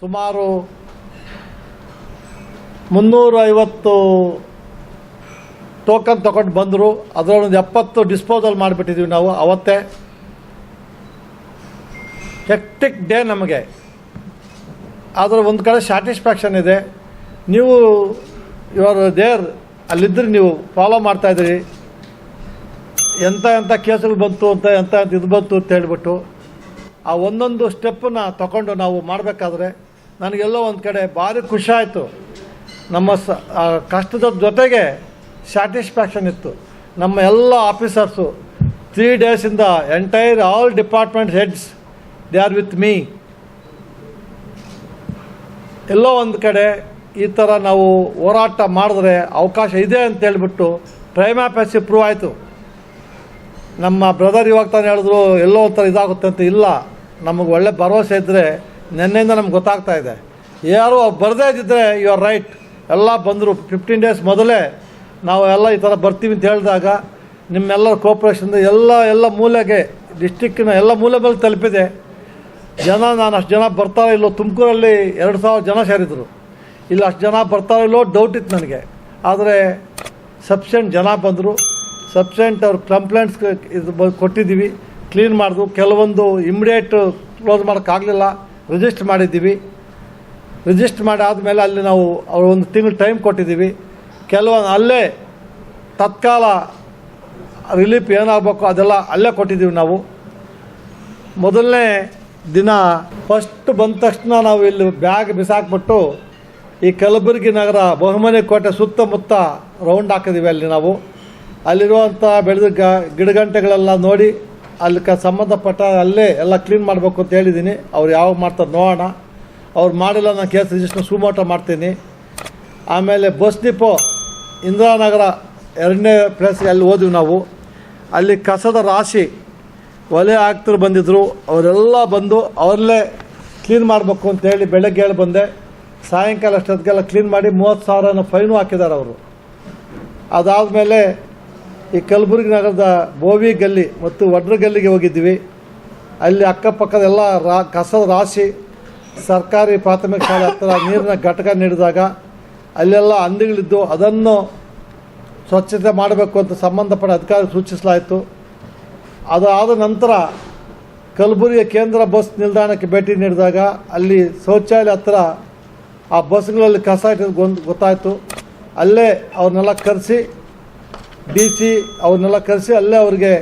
ಸುಮಾರು ಮುನ್ನೂರ ಐವತ್ತು ಟೋಕನ್ ತಗೊಂಡು ಬಂದರು. ಅದರೊಂದು ಎಪ್ಪತ್ತು ಡಿಸ್ಪೋಸಲ್ ಮಾಡಿಬಿಟ್ಟಿದ್ದೀವಿ ನಾವು ಅವತ್ತೇ. ಹೆಕ್ಟಿಕ್ ಡೇ ನಮಗೆ. ಆದರೆ ಒಂದು ಕಡೆ ಸ್ಯಾಟಿಸ್ಫ್ಯಾಕ್ಷನ್ ಇದೆ. ನೀವು ಇವರು ದೇರ್ ಅಲ್ಲಿದ್ದರೆ ನೀವು ಫಾಲೋ ಮಾಡ್ತಾಯಿದ್ದೀರಿ ಎಂಥ ಎಂಥ ಕೇಸುಗಳು ಬಂತು ಅಂತ ಎಂಥ ಎಂಥ ಇದು ಬಂತು ಅಂತ ಹೇಳ್ಬಿಟ್ಟು. ಆ ಒಂದೊಂದು ಸ್ಟೆಪ್ಪನ್ನು ತಗೊಂಡು ನಾವು ಮಾಡಬೇಕಾದ್ರೆ ನನಗೆಲ್ಲೋ ಒಂದು ಕಡೆ ಭಾರಿ ಖುಷಿ ಆಯಿತು. ನಮ್ಮ ಸ ಕಷ್ಟದ ಜೊತೆಗೆ ಸ್ಯಾಟಿಸ್ಫ್ಯಾಕ್ಷನ್ ಇತ್ತು. ನಮ್ಮ ಎಲ್ಲ officers three ಡೇಸಿಂದ entire all department heads they are with me ಎಲ್ಲೋ ಒಂದು ಕಡೆ ಈ ಥರ ನಾವು ಹೋರಾಟ ಮಾಡಿದ್ರೆ ಅವಕಾಶ ಇದೆ ಅಂತ ಹೇಳ್ಬಿಟ್ಟು ಪ್ರೈಮಾಪಸಿ ಪ್ರೂವ್ ಆಯಿತು. ನಮ್ಮ ಬ್ರದರ್ ಇವಾಗ ತಾನು ಹೇಳಿದ್ರು, ಎಲ್ಲೋ ಒಂಥರ ಇದಾಗುತ್ತೆ ಅಂತ ಇಲ್ಲ. ನಮಗೆ ಒಳ್ಳೆ ಭರವಸೆ ಇದ್ದರೆ ನಿನ್ನೆಯಿಂದ ನಮ್ಗೆ ಗೊತ್ತಾಗ್ತಾ ಇದೆ. ಯಾರು ಬರದೇ ಇದ್ದಿದ್ರೆ ಯು ಆರ್ ರೈಟ್ ಎಲ್ಲ ಬಂದರು ಫಿಫ್ಟೀನ್ ಡೇಸ್ ಮೊದಲೇ ನಾವು ಎಲ್ಲ ಈ ಥರ ಬರ್ತೀವಿ ಅಂತ ಹೇಳಿದಾಗ ನಿಮ್ಮೆಲ್ಲರ ಕೋಪರೇಷನ್ ಎಲ್ಲ ಎಲ್ಲ ಮೂಲೆಗೆ ಡಿಸ್ಟಿಕ್ಕಿನ ಎಲ್ಲ ಮೂಲೆ ಮೇಲೆ ತಲುಪಿದೆ. ಜನ, ನಾನು ಅಷ್ಟು ಜನ ಬರ್ತಾರೋ ಇಲ್ಲೋ ತುಮಕೂರಲ್ಲಿ ಎರಡು ಸಾವಿರ ಜನ ಸೇರಿದರು. ಇಲ್ಲಿ ಅಷ್ಟು ಜನ ಬರ್ತಾರೋ ಇಲ್ಲೋ ಡೌಟ್ ಇತ್ತು ನನಗೆ. ಆದರೆ ಸಬ್ಸೆಂಟ್ ಜನ ಬಂದರು. ಸಬ್ಸೆಂಟ್ ಅವ್ರ ಕಂಪ್ಲೇಂಟ್ಸ್ ಇದು ಕೊಟ್ಟಿದ್ದೀವಿ. ಕ್ಲೀನ್ ಮಾಡಿದ್ವು ಕೆಲವೊಂದು ಇಮ್ಮಿಡಿಯೇಟ್ ಕ್ಲೋಸ್ ಮಾಡೋಕ್ಕಾಗಲಿಲ್ಲ ರಿಜಿಸ್ಟರ್ ಮಾಡಿದ್ದೀವಿ. ರಿಜಿಸ್ಟರ್ ಮಾಡಿ ಆದಮೇಲೆ ಅಲ್ಲಿ ನಾವು ಅವ್ರು ಒಂದು ತಿಂಗಳು ಟೈಮ್ ಕೊಟ್ಟಿದ್ದೀವಿ. ಕೆಲವೊಂದು ಅಲ್ಲೇ ತತ್ಕಾಲ ರಿಲೀಫ್ ಏನಾಗಬೇಕು ಅದೆಲ್ಲ ಅಲ್ಲೇ ಕೊಟ್ಟಿದ್ದೀವಿ ನಾವು. ಮೊದಲನೇ ದಿನ ಫಸ್ಟ್ ಬಂದ ತಕ್ಷಣ ನಾವು ಇಲ್ಲಿ ಬ್ಯಾಗ್ ಬಿಸಾಕ್ಬಿಟ್ಟು ಈ ಕಲಬುರಗಿ ನಗರ ಬಹುಮನೆ ಕೋಟೆ ಸುತ್ತಮುತ್ತ ರೌಂಡ್ ಹಾಕಿದ್ದೀವಿ ಅಲ್ಲಿ ನಾವು. ಅಲ್ಲಿರುವಂಥ ಬೆಳೆದ ಗಿಡಗಂಟೆಗಳೆಲ್ಲ ನೋಡಿ ಅಲ್ಲಿ ಕ ಸಂಬಂಧಪಟ್ಟ ಅಲ್ಲೇ ಎಲ್ಲ ಕ್ಲೀನ್ ಮಾಡಬೇಕು ಅಂತ ಹೇಳಿದ್ದೀನಿ ಅವ್ರು ಯಾವಾಗ ಮಾಡ್ತಾರೆ ನೋಡೋಣ. ಅವ್ರು ಮಾಡಿಲ್ಲ ನಾನು ಕೇಸ್ ರಿಜಿಸ್ಟರ್ ಸುಮೋಟ ಮಾಡ್ತೀನಿ. ಆಮೇಲೆ ಬಸ್ ಡಿಪೋ, ಇಂದಿರಾನಗರ ಎರಡನೇ ಪ್ಲೇಸ್ಗೆ ಅಲ್ಲಿ ಹೋದ್ವಿ ನಾವು. ಅಲ್ಲಿ ಕಸದ ರಾಶಿ ಒಲೆ ಹಾಕ್ತರು ಬಂದಿದ್ದರು ಅವರೆಲ್ಲ ಬಂದು ಅವರಲ್ಲೇ ಕ್ಲೀನ್ ಮಾಡಬೇಕು ಅಂತೇಳಿ ಬೆಳಗ್ಗೆ ಹೇಳಿ ಬಂದೆ. ಸಾಯಂಕಾಲ ಅಷ್ಟೊತ್ತಿಗೆಲ್ಲ ಕ್ಲೀನ್ ಮಾಡಿ ಮೂವತ್ತು ಸಾವಿರನ ಫೈನು ಹಾಕಿದ್ದಾರೆ ಅವರು. ಅದಾದಮೇಲೆ ಈ ಕಲಬುರಗಿ ನಗರದ ಬೋವಿ ಗಲ್ಲಿ ಮತ್ತು ವಡ್ರ ಗಲ್ಲಿಗೆ ಹೋಗಿದ್ವಿ. ಅಲ್ಲಿ ಅಕ್ಕಪಕ್ಕದ ಎಲ್ಲ ರಾ, ಕಸದ ರಾಶಿ, ಸರ್ಕಾರಿ ಪ್ರಾಥಮಿಕ ಶಾಲೆ ಹತ್ತಿರ ನೀರಿನ ಘಟಕ ನೀಡಿದಾಗ ಅಲ್ಲೆಲ್ಲ ಹಂದಿಗಳಿದ್ದು ಅದನ್ನು ಸ್ವಚ್ಛತೆ ಮಾಡಬೇಕು ಅಂತ ಸಂಬಂಧಪಟ್ಟ ಅಧಿಕಾರಿ ಸೂಚಿಸಲಾಯಿತು. ಅದಾದ ನಂತರ ಕಲಬುರಗಿ ಕೇಂದ್ರ ಬಸ್ ನಿಲ್ದಾಣಕ್ಕೆ ಭೇಟಿ ನೀಡಿದಾಗ ಅಲ್ಲಿ ಶೌಚಾಲಯ ಹತ್ತಿರ ಆ ಬಸ್ಗಳಲ್ಲಿ ಕಸ ಇಟ್ಟಿದ್ದು ಗೊತ್ತಾಯಿತು. ಅಲ್ಲೇ ಅವ್ರನ್ನೆಲ್ಲ ಕರೆಸಿ ಡಿ ಸಿ ಅವ್ರನ್ನೆಲ್ಲ ಕರೆಸಿ ಅಲ್ಲೇ ಅವ್ರಿಗೆ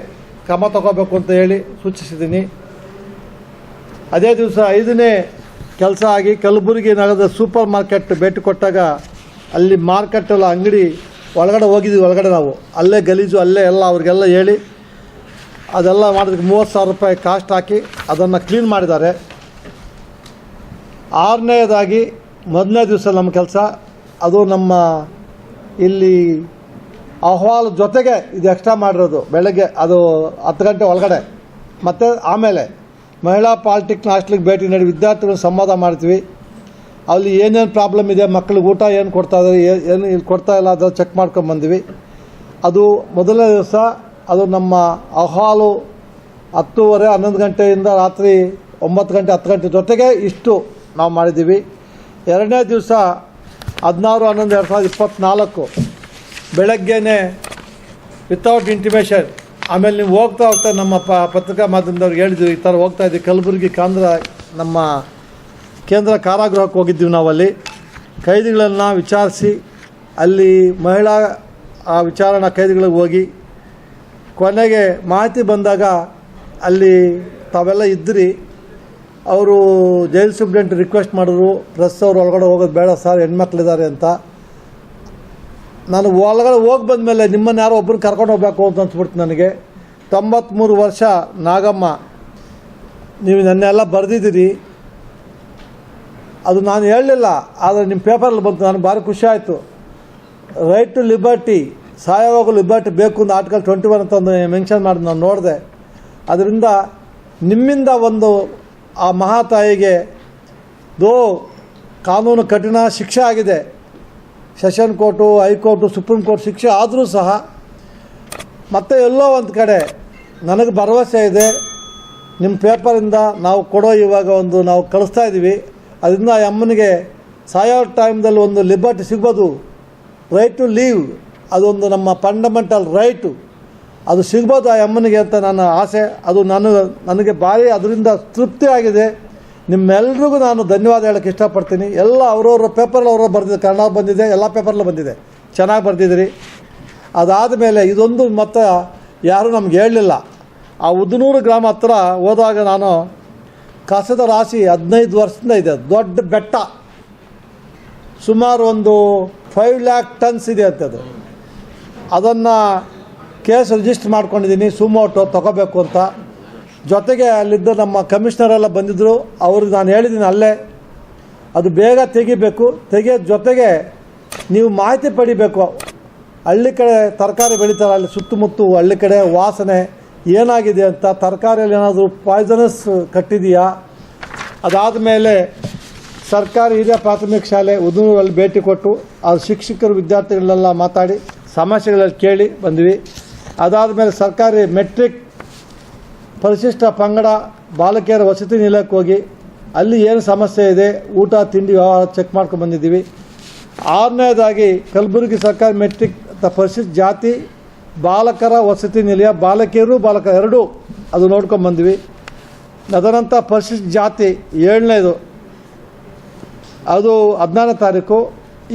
ಕ್ರಮ ತಗೋಬೇಕು ಅಂತ ಹೇಳಿ ಸೂಚಿಸಿದ್ದೀನಿ. ಅದೇ ದಿವಸ ಐದನೇ ಕೆಲಸ ಆಗಿ ಕಲಬುರಗಿ ನಗರದ ಸೂಪರ್ ಮಾರ್ಕೆಟ್ ಭೇಟಿ ಕೊಟ್ಟಾಗ ಅಲ್ಲಿ ಮಾರ್ಕೆಟೆಲ್ಲ ಅಂಗಡಿ ಒಳಗಡೆ ಹೋಗಿದ್ವಿ, ಒಳಗಡೆ ನಾವು. ಅಲ್ಲೇ ಗಲೀಜು, ಅಲ್ಲೇ ಎಲ್ಲ ಅವ್ರಿಗೆಲ್ಲ ಹೇಳಿ ಅದೆಲ್ಲ ಮಾಡೋದಕ್ಕೆ ಮೂವತ್ತು ಸಾವಿರ ರೂಪಾಯಿ ಕಾಸ್ಟ್ ಹಾಕಿ ಅದನ್ನು ಕ್ಲೀನ್ ಮಾಡಿದ್ದಾರೆ. ಆರನೇದಾಗಿ ಮೊದಲನೇ ದಿವಸ ನಮ್ಮ ಕೆಲಸ. ಅದು ನಮ್ಮ ಇಲ್ಲಿ ಅಹವಾಲ್ ಜೊತೆಗೆ ಇದು ಎಕ್ಸ್ಟ್ರಾ ಮಾಡಿರೋದು. ಬೆಳಗ್ಗೆ ಅದು ಹತ್ತು ಗಂಟೆ ಒಳಗಡೆ. ಮತ್ತು ಆಮೇಲೆ ಮಹಿಳಾ ಪಾಲಿಟೆಕ್ನ ಹಾಸ್ಟ್ಲಿಗೆ ಭೇಟಿ ನೀಡಿ ವಿದ್ಯಾರ್ಥಿಗಳು ಸಂವಾದ ಮಾಡ್ತೀವಿ. ಅಲ್ಲಿ ಏನೇನು ಪ್ರಾಬ್ಲಮ್ ಇದೆ, ಮಕ್ಳಿಗೆ ಊಟ ಏನು ಕೊಡ್ತಾ ಇದ್ದಾರೆ ಏನು ಇಲ್ಲಿ ಕೊಡ್ತಾ ಇಲ್ಲ ಅದನ್ನು ಚೆಕ್ ಮಾಡ್ಕೊಂಡು ಬಂದ್ವಿ. ಅದು ಮೊದಲನೇ ದಿವಸ ಅದು ನಮ್ಮ ಅಹ್ವಾಲು ಹತ್ತೂವರೆ, ಹನ್ನೊಂದು ಗಂಟೆಯಿಂದ ರಾತ್ರಿ ಒಂಬತ್ತು ಗಂಟೆ, ಹತ್ತು ಗಂಟೆ ಜೊತೆಗೆ ಇಷ್ಟು ನಾವು ಮಾಡಿದ್ದೀವಿ. ಎರಡನೇ ದಿವಸ ಹದಿನಾರು, ಹನ್ನೊಂದು, ಎರಡು ಸಾವಿರದ ಇಪ್ಪತ್ತ್ನಾಲ್ಕು ಬೆಳಗ್ಗೆನೇ ವಿತೌಟ್ ಇಂಟಿಮೇಷನ್ ಆಮೇಲೆ ನೀವು ಹೋಗ್ತಾ ಹೋಗ್ತಾ ನಮ್ಮ ಪ, ಪತ್ರಿಕಾ ಮಾಧ್ಯಮದವ್ರಿಗೆ ಹೇಳಿದ್ವಿ ಈ ಥರ ಹೋಗ್ತಾ ಇದ್ದೀವಿ. ಕಲಬುರಗಿ, ಕಾಂದ್ರ, ನಮ್ಮ ಕೇಂದ್ರ ಕಾರಾಗೃಹಕ್ಕೆ ಹೋಗಿದ್ದೀವಿ ನಾವಲ್ಲಿ. ಕೈದಿಗಳನ್ನು ವಿಚಾರಿಸಿ, ಅಲ್ಲಿ ಮಹಿಳಾ, ಆ ವಿಚಾರಣಾ ಕೈದಿಗಳಿಗೆ ಹೋಗಿ, ಕೊನೆಗೆ ಮಾಹಿತಿ ಬಂದಾಗ ಅಲ್ಲಿ ತಾವೆಲ್ಲ ಇದ್ದಿರಿ ಅವರು ಜೈಲ್ ಸೂಪ್ರೆಂಟ್ ರಿಕ್ವೆಸ್ಟ್ ಮಾಡಿದ್ರು, ಪ್ರೆಸ್ ಅವ್ರು ಒಳಗಡೆ ಹೋಗೋದು ಬೇಡ ಸರ್, ಹೆಣ್ಮಕ್ಳಿದ್ದಾರೆ ಅಂತ. ನಾನು ಒಳಗಡೆ ಹೋಗಿ ಬಂದಮೇಲೆ ನಿಮ್ಮನ್ನು ಯಾರೋ ಒಬ್ಬರು ಕರ್ಕೊಂಡು ಹೋಗ್ಬೇಕು ಅಂತ ಅನ್ಸ್ಬಿಡ್ತು ನನಗೆ. ತೊಂಬತ್ತ್ಮೂರು ವರ್ಷ ನಾಗಮ್ಮ, ನೀವು ನನ್ನೆಲ್ಲ ಬರೆದಿದ್ದೀರಿ. ಅದು ನಾನು ಹೇಳಲಿಲ್ಲ, ಆದರೆ ನಿಮ್ಮ ಪೇಪರಲ್ಲಿ ಬಂತು, ನನಗೆ ಭಾರಿ ಖುಷಿ ಆಯಿತು. ರೈಟ್ ಟು ಲಿಬರ್ಟಿ ಸಾಯೋವಾಗ ಲಿಬರ್ಟಿ ಬೇಕು ಅಂತ ಆರ್ಟಿಕಲ್ ಟ್ವೆಂಟಿ ಒನ್ ಅಂತ ಒಂದು ಮೆನ್ಷನ್ ಮಾಡಿ ನಾನು ನೋಡಿದೆ. ಅದರಿಂದ ನಿಮ್ಮಿಂದ ಒಂದು ಆ ಮಹಾತಾಯಿಗೆ, ದೋ, ಕಾನೂನು ಕಠಿಣ, ಶಿಕ್ಷೆ ಆಗಿದೆ. Session court high court, supreme court ಶಿಕ್ಷೆ ಆದರೂ ಸಹ ಮತ್ತೆ ಎಲ್ಲೋ ಒಂದು ಕಡೆ ನನಗೆ ಭರವಸೆ ಇದೆ. ನಿಮ್ಮ ಪೇಪರಿಂದ ನಾವು ಕೊಡೋ ಇವಾಗ ಒಂದು ನಾವು ಕಳಿಸ್ತಾ ಇದ್ದೀವಿ ಅದರಿಂದ ಆ ಅಮ್ಮನಿಗೆ ಸಾಯೋ ಟೈಮ್ದಲ್ಲಿ ಒಂದು ಲಿಬರ್ಟಿ ಸಿಗ್ಬೋದು. ರೈಟ್ ಟು ಲೀವ್ ಅದೊಂದು ನಮ್ಮ ಫಂಡಮೆಂಟಲ್ ರೈಟು ಅದು ಸಿಗ್ಬೋದು ಆ ಅಮ್ಮನಿಗೆ ಅಂತ ನನ್ನ ಆಸೆ. ಅದು ನಾನು, ನನಗೆ ಭಾರಿ ಅದರಿಂದ ತೃಪ್ತಿ ಆಗಿದೆ. ನಿಮ್ಮೆಲ್ರಿಗೂ ನಾನು ಧನ್ಯವಾದ ಹೇಳೋಕ್ಕೆ ಇಷ್ಟಪಡ್ತೀನಿ. ಎಲ್ಲ ಅವ್ರವ್ರ ಪೇಪರಲ್ಲಿ ಅವ್ರವ್ರು ಬರೆದಿದೆ ಕನ್ನಡ ಬಂದಿದೆ, ಎಲ್ಲ ಪೇಪರ್ಲೂ ಬಂದಿದೆ. ಚೆನ್ನಾಗಿ ಬರೆದಿದ್ದೀರಿ. ಅದಾದ ಮೇಲೆ ಇದೊಂದು ಮತ್ತೆ ಯಾರೂ ನಮ್ಗೆ ಹೇಳಲಿಲ್ಲ. ಆ ಉದ್ನೂರು ಗ್ರಾಮ ಹತ್ರ ಹೋದಾಗ ನಾನು ಕಸದ ರಾಶಿ ಹದಿನೈದು ವರ್ಷದಿಂದ ಇದೆ. ದೊಡ್ಡ ಬೆಟ್ಟ. ಸುಮಾರು ಒಂದು ಫೈವ್ ಲ್ಯಾಕ್ ಟನ್ಸ್ ಇದೆ ಅಂತ ಅದು. ಅದನ್ನು ಕೇಸ್ ರಿಜಿಸ್ಟರ್ ಮಾಡ್ಕೊಂಡಿದ್ದೀನಿ. ಸುಮೋಟೋ ತಗೋಬೇಕು ಅಂತ. ಜೊತೆಗೆ ಅಲ್ಲಿದ್ದ ನಮ್ಮ ಕಮಿಷನರ್ ಎಲ್ಲ ಬಂದಿದ್ದರು ಅವ್ರಿಗೆ ನಾನು ಹೇಳಿದ್ದೀನಿ ಅಲ್ಲೇ. ಅದು ಬೇಗ ತೆಗಿಬೇಕು. ತೆಗಿಯೋದ್ ಜೊತೆಗೆ ನೀವು ಮಾಹಿತಿ ಪಡಿಬೇಕು. ಹಳ್ಳಿ ಕಡೆ ತರಕಾರಿ ಬೆಳೀತಾರೆ, ಅಲ್ಲಿ ಸುತ್ತಮುತ್ತ ಹಳ್ಳಿ ಕಡೆ ವಾಸನೆ ಏನಾಗಿದೆ ಅಂತ, ತರಕಾರಿಯಲ್ಲಿ ಏನಾದರೂ ಪಾಯ್ಸನಸ್ ಕಟ್ಟಿದೆಯಾ? ಅದಾದ ಮೇಲೆ ಸರ್ಕಾರಿ ಹಿರಿಯ ಪ್ರಾಥಮಿಕ ಶಾಲೆ ಉದೂರಲ್ಲಿ ಭೇಟಿ ಕೊಟ್ಟು, ಆ ಶಿಕ್ಷಕರು ವಿದ್ಯಾರ್ಥಿಗಳೆಲ್ಲ ಮಾತಾಡಿ, ಸಮಸ್ಯೆಗಳಲ್ಲಿ ಕೇಳಿ ಬಂದ್ವಿ. ಅದಾದ ಮೇಲೆ ಸರ್ಕಾರಿ ಮೆಟ್ರಿಕ್ ಪರಿಶಿಷ್ಟ ಪಂಗಡ ಬಾಲಕಿಯರ ವಸತಿ ನಿಲಯಕ್ಕೆ ಹೋಗಿ, ಅಲ್ಲಿ ಏನು ಸಮಸ್ಯೆ ಇದೆ, ಊಟ, ತಿಂಡಿ, ವ್ಯವಹಾರ ಚೆಕ್ ಮಾಡ್ಕೊಂಡು ಬಂದಿದ್ದೀವಿ. ಆರನೇದಾಗಿ, ಕಲಬುರಗಿ ಸರ್ಕಾರಿ ಮೆಟ್ರಿಕ್ ಪರಿಶಿಷ್ಟ ಜಾತಿ, ಬಾಲಕರ ವಸತಿ ನಿಲಯ, ಬಾಲಕಿಯರು, ಬಾಲಕ ಎರಡೂ, ಅದು ನೋಡ್ಕೊಂಡು ಬಂದ್ವಿ. ಅದರಂಥ ಪರಿಶಿಷ್ಟ ಜಾತಿ, ಏಳನೇದು. ಅದು ಹದಿನಾರನೇ ತಾರೀಕು.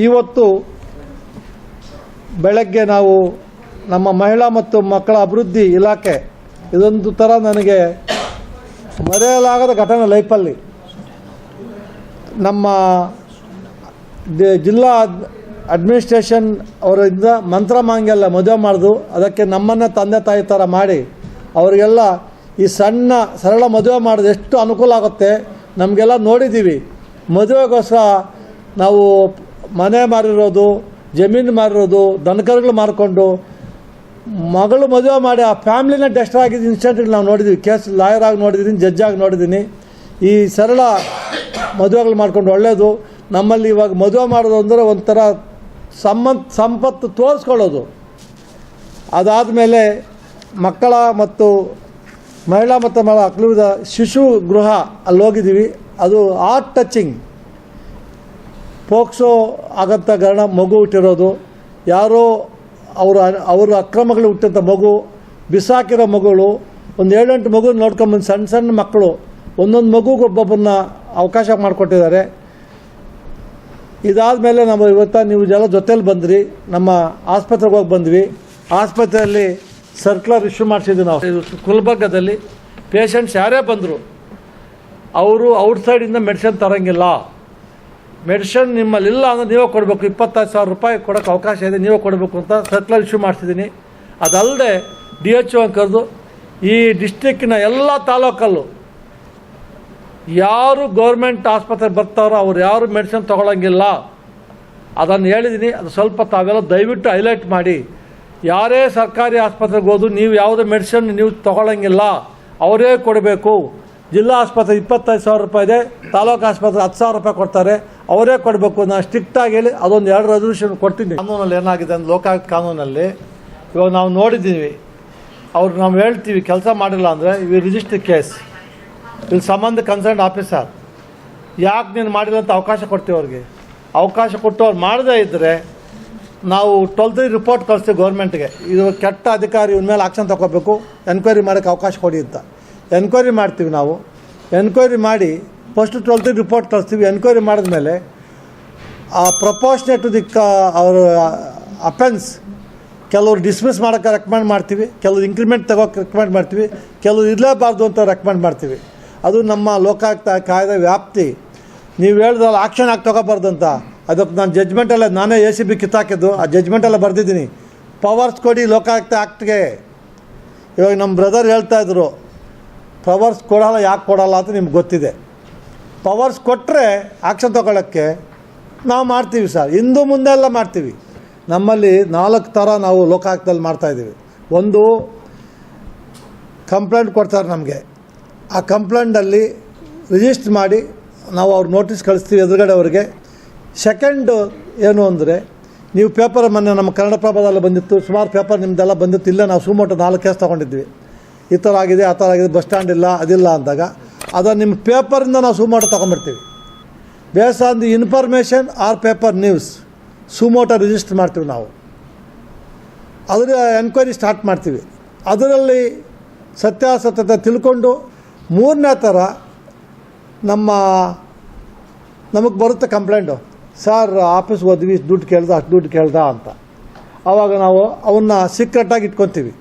ಇವತ್ತು ಬೆಳಗ್ಗೆ ನಾವು ನಮ್ಮ ಮಹಿಳಾ ಮತ್ತು ಮಕ್ಕಳ ಅಭಿವೃದ್ಧಿ ಇಲಾಖೆ ಇದೊಂದು ಥರ ನನಗೆ ಮರೆಯಲಾಗದ ಘಟನೆ ಲೈಫಲ್ಲಿ. ನಮ್ಮ ಜಿಲ್ಲಾ ಅಡ್ಮಿನಿಸ್ಟ್ರೇಷನ್ ಅವರಿಂದ ಮಂತ್ರ ಮಾಂಗೆಲ್ಲ ಮದುವೆ ಮಾಡಿದ್ರು ಅದಕ್ಕೆ ನಮ್ಮನ್ನೇ ತಂದೆ ತಾಯಿ ಥರ ಮಾಡಿ, ಅವರಿಗೆಲ್ಲ ಈ ಸಣ್ಣ ಸರಳ ಮದುವೆ ಮಾಡಿದ್ರೆ ಎಷ್ಟು ಅನುಕೂಲ ಆಗುತ್ತೆ ನಮಗೆಲ್ಲ ನೋಡಿದ್ದೀವಿ ಮದುವೆಗೋಸ್ಕರ ನಾವು ಮನೆ ಮಾರಿರೋದು, ಜಮೀನು ಮಾರಿರೋದು, ದನಕರುಗಳು ಮಾರಿಕೊಂಡು ಮಗಳು ಮದುವೆ ಮಾಡಿ, ಆ ಫ್ಯಾಮ್ಲಿನ ಡೆಸ್ಟ್ ಆಗಿದ್ದ ಇನ್ಸಿಡೆಂಟ್ ನಾವು ನೋಡಿದ್ದೀವಿ ಕೇಸ್ ಲಾಯರ್ ಆಗಿ ನೋಡಿದ್ದೀನಿ, ಜಡ್ಜ್ ಆಗಿ ನೋಡಿದ್ದೀನಿ. ಈ ಸರಳ ಮದುವೆಗಳು ಮಾಡ್ಕೊಂಡು ಒಳ್ಳೆಯದು ನಮ್ಮಲ್ಲಿ ಇವಾಗ ಮದುವೆ ಮಾಡೋದು ಅಂದರೆ ಒಂಥರ ಸಂಬಂಧ, ಸಂಪತ್ತು ತೋರಿಸ್ಕೊಳ್ಳೋದು. ಅದಾದಮೇಲೆ ಮಕ್ಕಳ ಮತ್ತು ಮಹಿಳಾ ಮತ್ತು ಮಹಿಳಾ ಅಕ್ಲೂದ ಶಿಶು ಗೃಹ ಅಲ್ಲಿ ಹೋಗಿದ್ದೀವಿ. ಅದು ಆರ್ಟ್ ಟಚಿಂಗ್ ಪೋಕ್ಸೋ ಆಗಂತ ಕಾರಣ ಮಗು ಹುಟ್ಟಿರೋದು. ಯಾರೋ ಅವರ ಅವರ ಅಕ್ರಮಗಳು ಹುಟ್ಟಂಥ ಮಗು, ಬಿಸಾಕಿರೋ ಮಗಳು, ಒಂದು ಏಳೆಂಟು ಮಗು ನೋಡ್ಕೊಂಬಂದು ಸಣ್ಣ ಸಣ್ಣ ಮಕ್ಕಳು, ಒಂದೊಂದು ಮಗುಗೆ ಒಬ್ಬೊಬ್ಬರನ್ನ ಅವಕಾಶ ಮಾಡಿಕೊಟ್ಟಿದ್ದಾರೆ. ಇದಾದ ಮೇಲೆ ನಾವು ಇವತ್ತು ನೀವು ಜಲ ಜೊತೆಯಲ್ಲಿ ಬಂದ್ರಿ, ನಮ್ಮ ಆಸ್ಪತ್ರೆಗೆ ಹೋಗಿ ಬಂದ್ವಿ. ಆಸ್ಪತ್ರೆಯಲ್ಲಿ ಸರ್ಕ್ಯುಲರ್ ಇಶ್ಯೂ ಮಾಡಿಸಿದ್ವಿ ನಾವು. ಇದು ಗುಲ್ಬರ್ಗದಲ್ಲಿ ಪೇಷಂಟ್ಸ್ ಯಾರೇ ಬಂದರು, ಅವರು ಔಟ್ಸೈಡಿಂದ ಮೆಡಿಸಿನ್ ತರಂಗಿಲ್ಲ. ಮೆಡಿಸಿನ್ ನಿಮ್ಮಲ್ಲಿಲ್ಲ ಅಂದ್ರೆ ನೀವೇ ಕೊಡಬೇಕು. ಇಪ್ಪತ್ತೈದು ಸಾವಿರ ರೂಪಾಯಿ ಕೊಡೋಕ್ಕೆ ಅವಕಾಶ ಇದೆ, ನೀವೇ ಕೊಡಬೇಕು ಅಂತ ಸರ್ಕ್ಯುಲರ್ ಇಶ್ಯೂ ಮಾಡ್ತಿದ್ದೀನಿ. ಅದಲ್ಲದೆ ಡಿ ಎಚ್ ಒ ಕರೆದು ಈ ಡಿಸ್ಟಿಕ್ಕಿನ ಎಲ್ಲ ತಾಲೂಕಲ್ಲೂ ಯಾರು ಗೌರ್ಮೆಂಟ್ ಆಸ್ಪತ್ರೆಗೆ ಬರ್ತಾರೋ ಅವ್ರು ಯಾರು ಮೆಡಿಸಿನ್ ತೊಗೊಳಂಗಿಲ್ಲ. ಅದನ್ನು ಹೇಳಿದ್ದೀನಿ. ಅದು ಸ್ವಲ್ಪ ತಾವೆಲ್ಲ ದಯವಿಟ್ಟು ಹೈಲೈಟ್ ಮಾಡಿ. ಯಾರೇ ಸರ್ಕಾರಿ ಆಸ್ಪತ್ರೆಗೆ ಹೋದ್ರು ನೀವು ಯಾವುದೇ ಮೆಡಿಸಿನ್ ನೀವು ತೊಗೊಳಂಗಿಲ್ಲ, ಅವರೇ ಕೊಡಬೇಕು. ಜಿಲ್ಲಾ ಆಸ್ಪತ್ರೆ ಇಪ್ಪತ್ತೈದು ಸಾವಿರ ರೂಪಾಯಿ ಇದೆ, ತಾಲೂಕು ಆಸ್ಪತ್ರೆ ಹತ್ತು ಸಾವಿರ ರೂಪಾಯಿ ಕೊಡ್ತಾರೆ, ಅವರೇ ಕೊಡಬೇಕು. ನಾನು ಸ್ಟ್ರಿಕ್ಟಾಗಿ ಹೇಳಿ ಅದೊಂದು ಎರಡು ರೆಸಲ್ಯೂಷನ್ ಕೊಡ್ತೀನಿ ಕಾನೂನಲ್ಲಿ ಏನಾಗಿದೆ ಅಂದ್ರೆ ಲೋಕಾಯುಕ್ತ ಕಾನೂನಲ್ಲಿ ಇವಾಗ ನಾವು ನೋಡಿದ್ದೀವಿ. ಅವ್ರು ನಾವು ಹೇಳ್ತೀವಿ, ಕೆಲಸ ಮಾಡಿಲ್ಲ ಅಂದರೆ ಇವಿ ರಿಜಿಸ್ಟರ್ ಕೇಸ್ ಇಲ್ಲಿ ಸಂಬಂಧ ಕನ್ಸರ್ನ್ ಆಫೀಸರ್ ಯಾಕೆ ನೀನು ಮಾಡಿಲ್ಲ ಅಂತ ಅವಕಾಶ ಕೊಡ್ತೀವಿ ಅವ್ರಿಗೆ. ಅವಕಾಶ ಕೊಟ್ಟು ಅವ್ರು ಮಾಡದೇ ಇದ್ದರೆ ನಾವು ಟ್ವೆಲ್ತ್ ರಿಪೋರ್ಟ್ ಕಳಿಸ್ತೀವಿ ಗೌರ್ಮೆಂಟ್ಗೆ ಇದು ಕೆಟ್ಟ ಅಧಿಕಾರಿ ಇವ್ನ ಮೇಲೆ ಆಕ್ಷನ್ ತಗೋಬೇಕು ಎನ್ಕ್ವೈರಿ ಮಾಡೋಕ್ಕೆ ಅವಕಾಶ ಕೊಡಿ ಅಂತ. ಎನ್ಕ್ವೈರಿ ಮಾಡ್ತೀವಿ ನಾವು. ಎನ್ಕ್ವೈರಿ ಮಾಡಿ ಫಸ್ಟ್ ಟ್ವೆಲ್ತ್ ರಿಪೋರ್ಟ್ ಕಳಿಸ್ತೀವಿ ಎನ್ಕ್ವೈರಿ ಮಾಡಿದ್ಮೇಲೆ, ಆ ಪ್ರಪೋರ್ಷನೇಟ್ ಟು ದಿ ಅವರ ಅಪೆನ್ಸ್ ಕೆಲವರು ಡಿಸ್ಮಿಸ್ ಮಾಡೋಕ್ಕೆ ರೆಕಮೆಂಡ್ ಮಾಡ್ತೀವಿ. ಕೆಲವರು ಇಂಕ್ರಿಮೆಂಟ್ ತಗೋಕ್ಕೆ ರೆಕಮೆಂಡ್ ಮಾಡ್ತೀವಿ. ಕೆಲವ್ರು ಇರಲೇಬಾರ್ದು ಅಂತ ರೆಕಮೆಂಡ್ ಮಾಡ್ತೀವಿ. ಅದು ನಮ್ಮ ಲೋಕಾಯುಕ್ತ ಕಾಯ್ದೆ ವ್ಯಾಪ್ತಿ. ನೀವು ಹೇಳಿದ್ರಲ್ಲ ಆಕ್ಷನ್ ಆಗಿ ತೊಗೋಬಾರ್ದು ಅಂತ. ಅದಕ್ಕೆ ನಾನು ಜಜ್ಮೆಂಟಲ್ಲ ನಾನೇ ಎ ಸಿ ಬಿ ಕಿತ್ತಾಕಿದ್ದು ಆ ಜಜ್ಮೆಂಟೆಲ್ಲ ಬರೆದಿದ್ದೀನಿ. ಪವರ್ಸ್ ಕೊಡಿ ಲೋಕಾಯುಕ್ತ ಆ್ಯಕ್ಟ್ಗೆ ಇವಾಗ ನಮ್ಮ ಬ್ರದರ್ ಹೇಳ್ತಾ ಇದ್ರು ಪವರ್ಸ್ ಕೊಡಲ್ಲ, ಯಾಕೆ ಕೊಡಲ್ಲ ಅಂತ ನಿಮ್ಗೆ ಗೊತ್ತಿದೆ. ಪವರ್ಸ್ ಕೊಟ್ಟರೆ ಆಕ್ಷನ್ ತಗೊಳ್ಳೋಕ್ಕೆ ನಾವು ಮಾಡ್ತೀವಿ ಸರ್ ಹಿಂದೂ ಮುಂದೆ ಎಲ್ಲ ಮಾಡ್ತೀವಿ. ನಮ್ಮಲ್ಲಿ ನಾಲ್ಕು ಥರ ನಾವು ಲೋಕಾಯುಕ್ತದಲ್ಲಿ ಮಾಡ್ತಾಯಿದ್ದೀವಿ ಒಂದು ಕಂಪ್ಲೇಂಟ್ ಕೊಡ್ತಾರೆ ನಮಗೆ. ಆ ಕಂಪ್ಲೇಂಟಲ್ಲಿ ರಿಜಿಸ್ಟರ್ ಮಾಡಿ ನಾವು ಅವ್ರ ನೋಟಿಸ್ ಕಳಿಸ್ತೀವಿ ಎದುರುಗಡೆ ಅವ್ರಿಗೆ. ಸೆಕೆಂಡು ಏನು ಅಂದರೆ, ನೀವು ಪೇಪರ್ ಮೊನ್ನೆ ನಮ್ಮ ಕನ್ನಡಪ್ರಭದಲ್ಲಿ ಬಂದಿತ್ತು. ಸುಮಾರು ಪೇಪರ್ ನಿಮ್ಮದೆಲ್ಲ ಬಂದಿತ್ತು. ಇಲ್ಲೇ ನಾವು ಸುಮೋಟು ನಾಲ್ಕು ಕೇಸ್ ತೊಗೊಂಡಿದ್ವಿ. ಈ ಥರ ಆಗಿದೆ ಆ ಥರ ಆಗಿದೆ, ಬಸ್ ಸ್ಟ್ಯಾಂಡ್ ಇಲ್ಲ, ಅದಿಲ್ಲ ಅಂದಾಗ, ಅದನ್ನು ನಿಮ್ಮ ಪೇಪರಿಂದ ನಾವು suo motu ತೊಗೊಂಬರ್ತೀವಿ base on the information or paper news suo motu register ಮಾಡ್ತೀವಿ ನಾವು. ಅದರ ಎನ್ಕ್ವೈರಿ ಸ್ಟಾರ್ಟ್ ಮಾಡ್ತೀವಿ. ಅದರಲ್ಲಿ ಸತ್ಯಾಸತ್ಯತೆ ತಿಳ್ಕೊಂಡು ಮೂರನೇ ಥರ ನಮ್ಮ, ನಮಗೆ ಬರುತ್ತೆ ಕಂಪ್ಲೇಂಟು ಸರ್ ಆಫೀಸ್ಗೆ ಹೋದ್ವಿ, ದುಡ್ಡು ಕೇಳ್ದ, ಅಷ್ಟು ದುಡ್ಡು ಕೇಳ್ದ ಅಂತ. ಆವಾಗ ನಾವು ಅವನ್ನ ಸೀಕ್ರೆಟಾಗಿ ಇಟ್ಕೊತೀವಿ.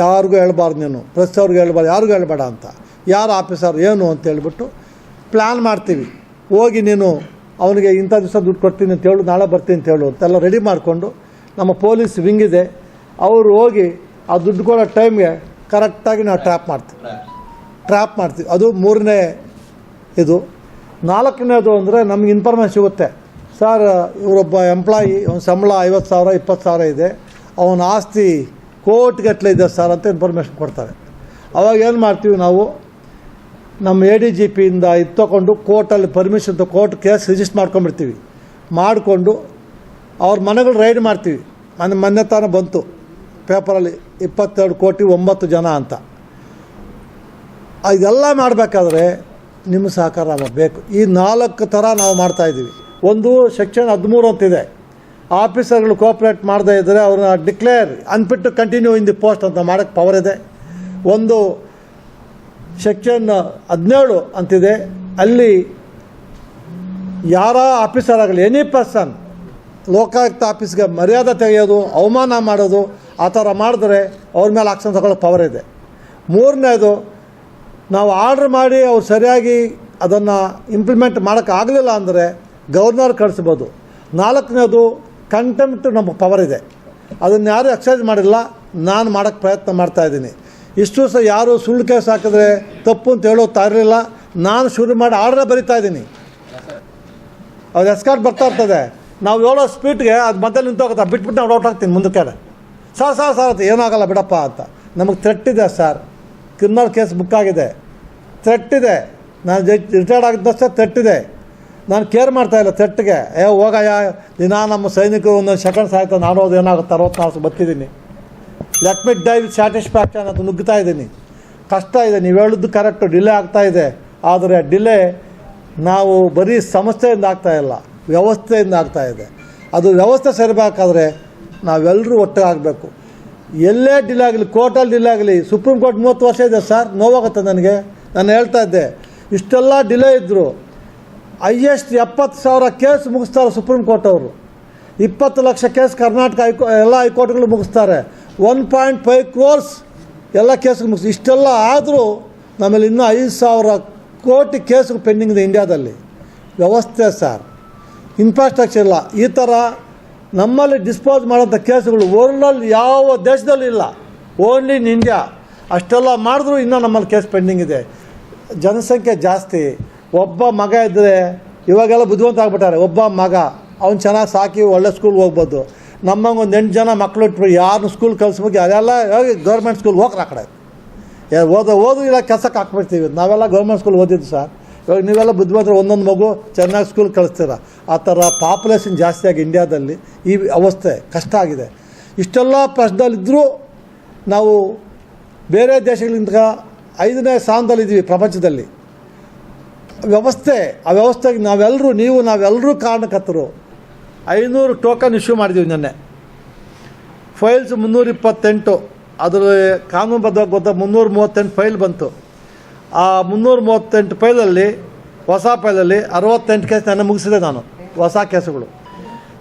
ಯಾರಿಗೂ ಹೇಳ್ಬಾರ್ದು ನೀನು. ಪ್ರೆಸ್ ಅವ್ರಿಗೆ ಹೇಳ್ಬಾರ್ದು, ಯಾರಿಗೂ ಹೇಳ್ಬೇಡ ಅಂತ. ಯಾರು ಆಫೀಸರ್, ಏನು ಅಂತ ಹೇಳ್ಬಿಟ್ಟು ಪ್ಲ್ಯಾನ್ ಮಾಡ್ತೀವಿ. ಹೋಗಿ ನೀನು ಅವನಿಗೆ ಇಂಥ ದಿವಸ ದುಡ್ಡು ಕೊಡ್ತೀನಿ ಅಂತ ಹೇಳು, ನಾಳೆ ಬರ್ತೀನಿ ಅಂತ ಹೇಳು ಅಂತೆಲ್ಲ ರೆಡಿ ಮಾಡಿಕೊಂಡು ನಮ್ಮ ಪೊಲೀಸ್ ವಿಂಗ್ ಇದೆ. ಅವರು ಹೋಗಿ ಆ ದುಡ್ಡು ಕೊಡೋ ಟೈಮ್ಗೆ ಕರೆಕ್ಟಾಗಿ ನಾವು ಟ್ರ್ಯಾಪ್ ಮಾಡ್ತೀವಿ. ಟ್ರ್ಯಾಪ್ ಮಾಡ್ತೀವಿ. ಅದು ಮೂರನೇ ಇದು. ನಾಲ್ಕನೇದು ಅಂದರೆ ನಮ್ಗೆ ಇನ್ಫಾರ್ಮೇಷನ್ ಸಿಗುತ್ತೆ. ಸರ್ ಇವರೊಬ್ಬ ಎಂಪ್ಲಾಯಿ ಅವನ ಸಂಬಳ ಐವತ್ತು ಸಾವಿರ, ಇಪ್ಪತ್ತು ಸಾವಿರ ಇದೆ. ಅವನ ಆಸ್ತಿ ಕೋಟಿಗಟ್ಟಲೆ ಇದೆ ಸರ್ ಅಂತ ಇನ್ಫಾರ್ಮೇಷನ್ ಕೊಡ್ತಾರೆ. ಅವಾಗ ಏನು ಮಾಡ್ತೀವಿ ನಾವು? ನಮ್ಮ ಎ ಡಿ ಜಿ ಪಿಯಿಂದ ಇದು ತೊಗೊಂಡು ಕೋರ್ಟಲ್ಲಿ ಪರ್ಮಿಷನ್ ಕೋರ್ಟ್ ಕೇಸ್ ರಿಜಿಸ್ಟ್ ಮಾಡ್ಕೊಂಬಿಡ್ತೀವಿ ಮಾಡಿಕೊಂಡು ಅವ್ರ ಮನೆಗಳು ರೈಡ್ ಮಾಡ್ತೀವಿ. ಮನೆ, ಮೊನ್ನೆ ತಾನೇ ಬಂತು. ಪೇಪರಲ್ಲಿ ಇಪ್ಪತ್ತೆರಡು ಕೋಟಿ ಒಂಬತ್ತು ಜನ ಅಂತ. ಇದೆಲ್ಲ ಮಾಡಬೇಕಾದ್ರೆ ನಿಮ್ಮ ಸಹಕಾರ ಬೇಕು ಈ ನಾಲ್ಕು ಥರ ನಾವು ಮಾಡ್ತಾಯಿದ್ದೀವಿ ಒಂದು ಸೆಕ್ಷನ್ ಹದಿಮೂರು ಅಂತಿದೆ. ಆಫೀಸರ್ಗಳು ಕೋಆಪ್ರೇಟ್ ಮಾಡದೇ ಇದ್ದರೆ ಅವ್ರನ್ನ declare unfit to continue in the post ಅಂತ ಮಾಡೋಕ್ಕೆ ಪವರ್ ಇದೆ. ಒಂದು ಸೆಕ್ಷನ್ ಹದಿನೇಳು ಅಂತಿದೆ. ಅಲ್ಲಿ ಯಾರ ಆಫೀಸರ್ ಆಗಲಿ ಎನಿ ಪರ್ಸನ್ ಲೋಕಾಯುಕ್ತ ಆಫೀಸ್ಗೆ ಮರ್ಯಾದೆ ತೆಗೆಯೋದು, ಅವಮಾನ ಮಾಡೋದು, ಆ ಥರ ಮಾಡಿದ್ರೆ ಅವ್ರ ಮೇಲೆ ಆಕ್ಷನ್ ತಗೊಳ್ಳೋಕೆ ಪವರ್ ಇದೆ. ಮೂರನೇದು, ನಾವು ಆರ್ಡ್ರ್ ಮಾಡಿ ಅವ್ರು ಸರಿಯಾಗಿ ಅದನ್ನು ಇಂಪ್ಲಿಮೆಂಟ್ ಮಾಡೋಕ್ಕಾಗಲಿಲ್ಲ ಅಂದರೆ ಗವರ್ನರ್ ಕಳಿಸ್ಬೋದು. ನಾಲ್ಕನೇದು ಕಂಟೆಂಪ್ಟ್ ನಮ್ಮ ಪವರ್ ಇದೆ. ಅದನ್ನು ಯಾರೂ ಎಕ್ಸೈಸ್ ಮಾಡಿಲ್ಲ, ನಾನು ಮಾಡೋಕ್ಕೆ ಪ್ರಯತ್ನ ಮಾಡ್ತಾ ಇದ್ದೀನಿ. ಇಷ್ಟು ಸಹ ಯಾರು ಸುಳ್ಳು ಕೇಸ್ ಹಾಕಿದ್ರೆ ತಪ್ಪು ಅಂತ ಹೇಳೋದು ತಾರಿರಲಿಲ್ಲ ನಾನು ಶುರು ಮಾಡಿ ಆರ್ಡ್ರೇ ಬರಿತಾ ಇದ್ದೀನಿ. ಅದು ಎಸ್ಕಾರ್ಟ್ ಬರ್ತಾ ಇರ್ತದೆ. ನಾವು ಹೇಳೋ ಸ್ಪೀಡ್ಗೆ ಅದು ಮಧ್ಯದಲ್ಲಿ ನಿಂತೋಗುತ್ತೆ, ಬಿಟ್ಬಿಟ್ಟು ನಾವು ಡೌಟ್ ಆಗ್ತೀನಿ ಮುಂದಕ್ಕೆ ಸರ್ ಸರ್ ಸರ್ ಅಂತ ಏನಾಗಲ್ಲ ಬಿಡಪ್ಪ ಅಂತ. ನಮಗೆ ಥ್ರೆಟ್ ಇದೆ ಸರ್. ಕ್ರಿಮಿನಲ್ ಕೇಸ್ ಬುಕ್ ಆಗಿದೆ. ಥ್ರೆಟ್ ಇದೆ. ನಾನು ರಿಟೈರ್ಡ್ ಆಗಿದ್ದಷ್ಟೇ ಇದೆ. ನಾನು ಕೇರ್ ಮಾಡ್ತಾ ಇಲ್ಲ ತೆಟ್ಟಿಗೆ. ಏ, ಹೋಗಯ್ಯ ದಿನ ನಮ್ಮ ಸೈನಿಕರು ಒಂದೊಂದು ಸೆಕೆಂಡ್ಸ್ ಆಯ್ತು ನಾನು ಅದು ಏನಾಗುತ್ತೆ? ಅರವತ್ನಾಲ್ಕು ಬತ್ತಿದ್ದೀನಿ let me die with satisfaction ಅಂತ ನುಗ್ಗುತ್ತಾ ಇದ್ದೀನಿ. ಕಷ್ಟ ಇದೆ, ನೀವು ಹೇಳಿದ್ದು ಕರೆಕ್ಟು ಡಿಲೇ ಆಗ್ತಾ ಇದೆ. ಆದರೆ ಡಿಲೇ ನಾವು ಬರೀ ಸಮಸ್ಯೆಯಿಂದ ಆಗ್ತಾ ಇಲ್ಲ, ವ್ಯವಸ್ಥೆಯಿಂದ ಆಗ್ತಾ ಇದೆ. ಅದು ವ್ಯವಸ್ಥೆ ಸರಿಬೇಕಾದ್ರೆ ನಾವೆಲ್ಲರೂ ಒಟ್ಟಿಗೆ ಆಗಬೇಕು. ಎಲ್ಲೇ ಡಿಲೇ ಆಗಲಿ ಕೋರ್ಟಲ್ಲಿ ಡಿಲೇ ಆಗಲಿ ಸುಪ್ರೀಂ ಕೋರ್ಟ್ ಮೂವತ್ತು ವರ್ಷ ಇದೆ ಸರ್ ನೋವಾಗುತ್ತೆ ನನಗೆ. ನಾನು ಹೇಳ್ತಾ ಇದ್ದೆ, ಇಷ್ಟೆಲ್ಲ ಡಿಲೇ ಇದ್ದರು ಹೈಯೆಸ್ಟ್ ಎಪ್ಪತ್ತು ಸಾವಿರ ಕೇಸ್ ಮುಗಿಸ್ತಾರೆ ಸುಪ್ರೀಂ ಕೋರ್ಟ್ ಅವರು. ಇಪ್ಪತ್ತು ಲಕ್ಷ ಕೇಸ್ ಕರ್ನಾಟಕ ಹೈಕೋ ಎಲ್ಲ ಹೈಕೋರ್ಟ್ಗಳು ಮುಗಿಸ್ತಾರೆ. ಒನ್ ಪಾಯಿಂಟ್ ಫೈವ್ ಕ್ರೋರ್ಸ್ ಎಲ್ಲ ಕೇಸ್ಗಳು ಮುಗಿಸ್ ಇಷ್ಟೆಲ್ಲ ಆದರೂ ನಮ್ಮಲ್ಲಿ ಇನ್ನೂ ಐದು ಸಾವಿರ ಕೋಟಿ ಕೇಸ್ಗಳು ಪೆಂಡಿಂಗ್ ಇದೆ ಇಂಡಿಯಾದಲ್ಲಿ ವ್ಯವಸ್ಥೆ ಸರ್. ಇನ್ಫ್ರಾಸ್ಟ್ರಕ್ಚರ್ ಇಲ್ಲ. ಈ ಥರ ನಮ್ಮಲ್ಲಿ ಡಿಸ್ಪೋಸ್ ಮಾಡೋಂಥ ಕೇಸ್ಗಳು ವರ್ಲ್ಡಲ್ಲಿ ಯಾವ ದೇಶದಲ್ಲೂ ಇಲ್ಲ. ಓನ್ಲಿ ಇನ್ ಇಂಡಿಯಾ ಅಷ್ಟೆಲ್ಲ ಮಾಡಿದ್ರು ಇನ್ನೂ ನಮ್ಮಲ್ಲಿ ಕೇಸ್ ಪೆಂಡಿಂಗ್ ಇದೆ. ಜನಸಂಖ್ಯೆ ಜಾಸ್ತಿ. ಒಬ್ಬ ಮಗ ಇದ್ದರೆ ಇವಾಗೆಲ್ಲ ಬುದ್ಧಿವಂತ ಆಗ್ಬಿಟ್ಟಾರೆ. ಒಬ್ಬ ಮಗ, ಅವ್ನು ಚೆನ್ನಾಗಿ ಸಾಕಿ ಒಳ್ಳೆ ಸ್ಕೂಲ್ಗೆ ಹೋಗ್ಬೋದು. ನಮ್ಮಂಗೆ ಒಂದು ಎಂಟು ಜನ ಮಕ್ಕಳು ಇಟ್ಬಿಟ್ಟು ಯಾರನ್ನು ಸ್ಕೂಲ್ ಕಳಿಸ್ಬೇಕು ಅದೆಲ್ಲ ಗೌರ್ಮೆಂಟ್ ಸ್ಕೂಲ್ ಹೋಗ್ರ ಆ ಕಡೆ. ಓದೋ, ಓದು ಇಲ್ಲ ಕೆಲಸಕ್ಕೆ ಹಾಕ್ಬಿಡ್ತೀವಿ. ನಾವೆಲ್ಲ ಗೌರ್ಮೆಂಟ್ ಸ್ಕೂಲ್ ಓದಿದ್ದು ಸರ್. ಇವಾಗ ನೀವೆಲ್ಲ ಬುದ್ಧಿವಂತರು, ಒಂದೊಂದು ಮಗು ಚೆನ್ನಾಗಿ ಸ್ಕೂಲ್ ಕಳಿಸ್ತೀರ ಆ ಥರ ಪಾಪ್ಯುಲೇಷನ್ ಜಾಸ್ತಿ ಆಗಿ ಇಂಡಿಯಾದಲ್ಲಿ ಈ ಅವಸ್ಥೆ ಕಷ್ಟ ಆಗಿದೆ. ಇಷ್ಟೆಲ್ಲ ಪ್ರಶ್ನದಲ್ಲಿದ್ದರೂ ನಾವು ಬೇರೆ ದೇಶಗಳಿಂದ ಐದನೇ ಸ್ಥಾನದಲ್ಲಿದ್ದೀವಿ ಪ್ರಪಂಚದಲ್ಲಿ. ವ್ಯವಸ್ಥೆ, ಆ ವ್ಯವಸ್ಥೆಗೆ ನಾವೆಲ್ಲರೂ ನೀವು ನಾವೆಲ್ಲರೂ ಕಾರಣಕರ್ತರು. ಐನೂರು ಟೋಕನ್ ಇಶ್ಯೂ ಮಾಡಿದ್ದೀವಿ ನಿನ್ನೆ. ಫೈಲ್ಸ್ ಮುನ್ನೂರ ಇಪ್ಪತ್ತೆಂಟು ಅದರಲ್ಲಿ ಕಾನೂನುಬದ್ಧವಾಗಿ ಗೊತ್ತ ಮುನ್ನೂರ ಮೂವತ್ತೆಂಟು ಫೈಲ್ ಬಂತು. ಆ ಮುನ್ನೂರ ಮೂವತ್ತೆಂಟು ಫೈಲಲ್ಲಿ ಹೊಸ ಫೈಲಲ್ಲಿ ಅರವತ್ತೆಂಟು ಕೇಸ್ ನನ್ನ ಮುಗಿಸಿದೆ ನಾನು. ಹೊಸ ಕೇಸುಗಳು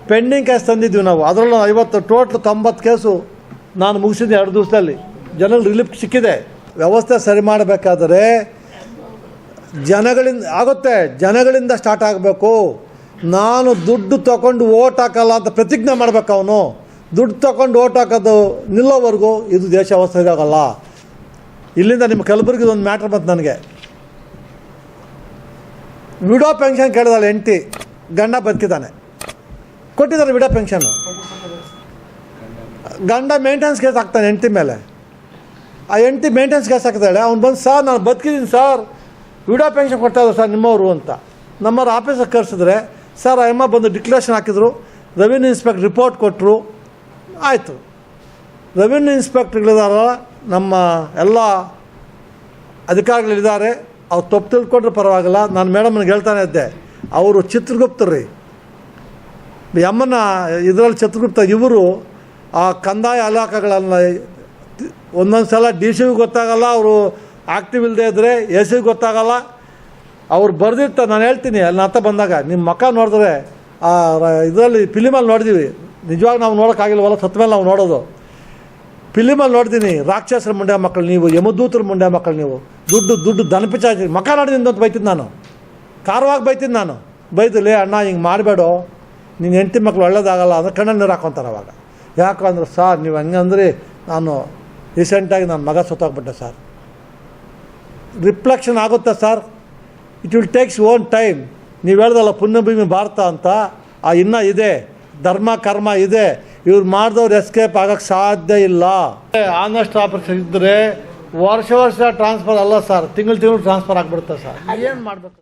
ಪೆಂಡಿಂಗ್ ಕೇಸ್ ತಂದಿದ್ದೀವಿ ನಾವು. ಅದರಲ್ಲೂ ಐವತ್ತು ಟೋಟಲ್ ತೊಂಬತ್ತು ಕೇಸು ನಾನು ಮುಗಿಸಿದ್ದೆ ಎರಡು ದಿವಸದಲ್ಲಿ. ಜನರಲ್ ರಿಲೀಫ್ ಸಿಕ್ಕಿದೆ. ವ್ಯವಸ್ಥೆ ಸರಿ ಮಾಡಬೇಕಾದರೆ ಜನಗಳಿಂದ, ಆಗುತ್ತೆ, ಜನಗಳಿಂದ ಸ್ಟಾರ್ಟ್ ಆಗಬೇಕು. ನಾನು ದುಡ್ಡು ತಗೊಂಡು ಓಟ್ ಹಾಕಲ್ಲ ಅಂತ ಪ್ರತಿಜ್ಞೆ ಮಾಡ್ಬೇಕು ಅವನು. ದುಡ್ಡು ತಗೊಂಡು ಓಟ್ ಹಾಕೋದು ನಿಲ್ಲೋವರೆಗೂ ಇದು ದೇಶ ಅವಸ್ಥೆ ಇದಾಗಲ್ಲ ಇಲ್ಲಿಂದ ನಿಮ್ಮ ಕಲಬುರಗಿ ಒಂದು ಮ್ಯಾಟ್ರ್ ಬಂತು ನನಗೆ. ವಿಡೋ ಪೆನ್ಷನ್ ಕೇಳಿದಾಳೆ ಎಂಟಿ ಗಂಡ ಬದುಕಿದ್ದಾನೆ. ಕೊಟ್ಟಿದ್ದಾರೆ ವಿಡೋ ಪೆನ್ಷನ್ನು ಗಂಡ ಮೇಂಟೆನೆನ್ಸ್ ಕೇಸ್ ಹಾಕ್ತಾನೆ ಎಂಟಿ ಮೇಲೆ. ಆ ಎಂಟಿ ಮೇಂಟೆನೆನ್ಸ್ ಕೇಸ್ ಹಾಕ್ತಾಳೆ ಅವ್ನು ಬಂದು, ಸರ್, ನಾನು ಬದುಕಿದ್ದೀನಿ, ಸರ್. ವಿಡೋ ಪೆನ್ಷನ್ ಕೊಡ್ತಾ ಇದ್ದಾರೆ ಸರ್ ನಿಮ್ಮವರು ಅಂತ. ನಮ್ಮವ್ರ ಆಫೀಸಿಗೆ ಕರೆಸಿದ್ರೆ ಸರ್ ಅಮ್ಮ ಬಂದು ಡಿಕ್ಲೇಷನ್ ಹಾಕಿದ್ರು, ರೆವಿನ್ಯೂ ಇನ್ಸ್ಪೆಕ್ಟ್ ರಿಪೋರ್ಟ್ ಕೊಟ್ಟರು ಆಯಿತು. ರೆವಿನ್ಯೂ ಇನ್ಸ್ಪೆಕ್ಟ್ರ್ಗಳಿದಾರ, ನಮ್ಮ ಎಲ್ಲ ಅಧಿಕಾರಿಗಳಿದ್ದಾರೆ, ಅವ್ರು ತಪ್ಪು ತಿಳ್ಕೊಂಡ್ರೆ ಪರವಾಗಿಲ್ಲ, ನಾನು ಮೇಡಮ್ನಿಗೆ ಹೇಳ್ತಾನೆ ಇದ್ದೆ, ಅವರು ಚಿತ್ರಗುಪ್ತರ್ರಿ ರೀ. ಯಮ್ಮನ ಇದರಲ್ಲಿ ಚಿತ್ರಗುಪ್ತ ಇವರು, ಆ ಕಂದಾಯ ಇಲಾಖೆಗಳನ್ನು ಒಂದೊಂದು ಸಲ ಡಿ ಸಿ ಗೊತ್ತಾಗಲ್ಲ, ಅವರು ಆಕ್ಟಿವ್ ಇಲ್ಲದೆ ಇದ್ದರೆ ಎ ಸಿಗೆ ಗೊತ್ತಾಗಲ್ಲ. ಅವ್ರು ಬರೆದಿರ್ತ, ನಾನು ಹೇಳ್ತೀನಿ, ಅಲ್ಲಿ ಹತ್ತ ಬಂದಾಗ ನಿಮ್ಮ ಮಕ್ಕ ನೋಡಿದ್ರೆ, ಆ ಇದರಲ್ಲಿ ಫಿಲಿಮಲ್ಲಿ ನೋಡಿದ್ದೀವಿ ನಿಜವಾಗಿ ನಾವು ನೋಡೋಕ್ಕಾಗಿಲ್ವಲ್ಲ ಸತ್ತ ಮೇಲೆ ನಾವು ನೋಡೋದು. ಫಿಲಿಮಲ್ಲಿ ನೋಡ್ತೀನಿ ರಾಕ್ಷಸರ ಮುಂಡೆ ಮಕ್ಕಳು ನೀವು, ಯಮದೂತರ ಮುಂಡೆ ಮಕ್ಕಳು ನೀವು. ದುಡ್ಡು ದುಡ್ಡು ದನಪಿಚಾಚಿ ಮಕ್ಕ ನೋಡಿದ್ದೀನಿ ಅಂತ ಬೈತಿದ್ದು ನಾನು. ಖಾರವಾಗಿ ಬೈತೀನಿ ನಾನು. ಬೈದಲ್ಲಿ ಅಣ್ಣ, ಹಿಂಗೆ ಮಾಡಬೇಡ. ನಿನ್ನ ಹೆಂಡತಿ ಮಕ್ಕಳು ಒಳ್ಳೇದಾಗಲ್ಲ ಅಂದ್ರೆ ಕಣ್ಣಲ್ಲಿ ನೀರು ಹಾಕೊತಾರೆ ಅವಾಗ. ಯಾಕಂದ್ರೆ, ಸರ್, ನೀವು ಹಂಗಂದ್ರೆ, ನಾನು ರೀಸೆಂಟಾಗಿ ನನ್ನ ಮಗ ಸತ್ತೋಗ್ಬಿಟ್ಟೆ, ಸರ್. ರಿಫ್ಲೆಕ್ಷನ್ ಆಗುತ್ತೆ sir it will takes own time ನೀವು ಹೇಳ್ದಲ್ಲ ಪುಣ್ಯಭೂಮಿ ಭಾರತ ಅಂತ ಆ ಇನ್ನೂ ಇದೆ ಧರ್ಮ ಕರ್ಮ ಇದೆ. ಇವ್ರು ಮಾಡಿದವ್ರು ಎಸ್ಕೇಪ್ ಆಗೋಕ್ಕೆ ಸಾಧ್ಯ ಇಲ್ಲ. ಆನೆಸ್ಟ್ ಆಪರೇಷನ್ ಇದ್ದರೆ ವರ್ಷ ವರ್ಷ ಟ್ರಾನ್ಸ್ಫರ್ ಅಲ್ಲ ಸರ್ ತಿಂಗಳು ತಿಂಗಳು ಟ್ರಾನ್ಸ್ಫರ್ ಆಗಿಬಿಡುತ್ತೆ ಸರ್ ಏನು ಮಾಡಬೇಕು?